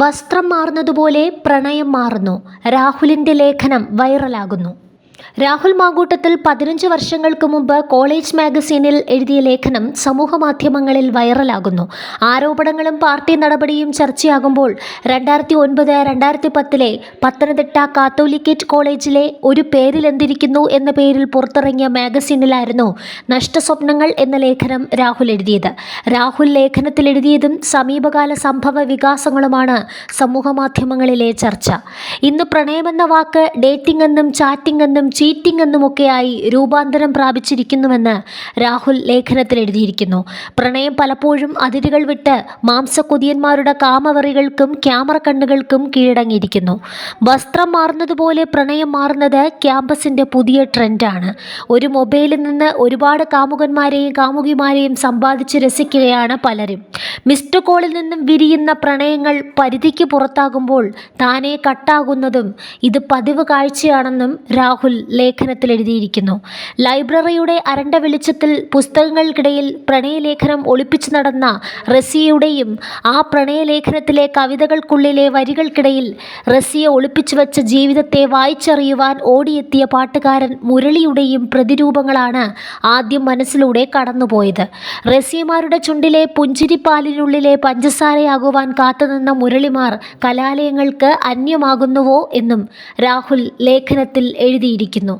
വസ്ത്രം മാറുന്നതുപോലെ പ്രണയം മാറുന്നു. രാഹുലിന്റെ ലേഖനം വൈറലാകുന്നു. രാഹുൽ മാങ്കൂട്ടത്തിൽ പതിനഞ്ച് വർഷങ്ങൾക്ക് മുമ്പ് കോളേജ് മാഗസീനിൽ എഴുതിയ ലേഖനം സമൂഹമാധ്യമങ്ങളിൽ വൈറലാകുന്നു. ആരോപണങ്ങളും പാർട്ടി നടപടിയും ചർച്ചയാകുമ്പോൾ രണ്ടായിരത്തി ഒൻപത് രണ്ടായിരത്തി പത്തിലെ പത്തനംതിട്ട കാത്തോലിക്കേറ്റ് കോളേജിലെ ഒരു പേരിൽ പേരിലെന്തിരിക്കുന്നു എന്ന പേരിൽ പുറത്തിറങ്ങിയ മാഗസീനിലായിരുന്നു നഷ്ടസ്വപ്നങ്ങൾ എന്ന ലേഖനം രാഹുൽ എഴുതിയത്. രാഹുൽ ലേഖനത്തിൽ എഴുതിയതും സമീപകാല സംഭവ വികാസങ്ങളുമാണ് സമൂഹമാധ്യമങ്ങളിലെ ചർച്ച. ഇന്ന് പ്രണയമെന്ന വാക്ക് ഡേറ്റിംഗ് എന്നും ചാറ്റിംഗ് എന്നും ചീറ്റിംഗ് എന്നുമൊക്കെയായി രൂപാന്തരം പ്രാപിച്ചിരിക്കുന്നുവെന്ന് രാഹുൽ ലേഖനത്തിൽ എഴുതിയിരിക്കുന്നു. പ്രണയം പലപ്പോഴും അതിരുകൾ വിട്ട് മാംസക്കൊതിയന്മാരുടെ കാമവറികൾക്കും ക്യാമറ കണ്ണുകൾക്കും കീഴടങ്ങിയിരിക്കുന്നു. വസ്ത്രം മാറുന്നതുപോലെ പ്രണയം മാറുന്നത് ക്യാമ്പസിന്റെ പുതിയ ട്രെൻഡാണ്. ഒരു മൊബൈലിൽ നിന്ന് ഒരുപാട് കാമുകന്മാരെയും കാമുകിമാരെയും സമ്പാദിച്ച് രസിക്കുകയാണ് പലരും. മിസ്ഡ് കോളിൽ നിന്നും വിരിയുന്ന പ്രണയങ്ങൾ പരിധിക്ക് പുറത്താകുമ്പോൾ താനേ കട്ടാകുന്നതും ഇത് പതിവ് കാഴ്ചയാണെന്നും രാഹുൽ ലേഖനത്തിൽ എഴുതിയിരിക്കുന്നു ലൈബ്രറിയുടെ അരണ്ട വെളിച്ചത്തിൽ പുസ്തകങ്ങൾക്കിടയിൽ പ്രണയലേഖനം ഒളിപ്പിച്ചു നടന്ന റസിയയുടെയും ആ പ്രണയലേഖനത്തിലെ കവിതകൾക്കുള്ളിലെ വരികൾക്കിടയിൽ റസിയ ഒളിപ്പിച്ചു വച്ച ജീവിതത്തെ വായിച്ചറിയുവാൻ ഓടിയെത്തിയ പാട്ടുകാരൻ മുരളിയുടെയും പ്രതിരൂപങ്ങളാണ് ആദ്യം മനസ്സിലൂടെ കടന്നുപോയത്. റസിയമാരുടെ ചുണ്ടിലെ പുഞ്ചിരിപ്പാലിനുള്ളിലെ പഞ്ചസാരയാകുവാൻ കാത്തുനിന്ന മുരളിമാർ കലാലയങ്ങൾക്ക് അന്യമാകുന്നുവോ എന്നും രാഹുൽ ലേഖനത്തിൽ എഴുതിയിരിക്കുന്നു. അറിയിക്കുന്നു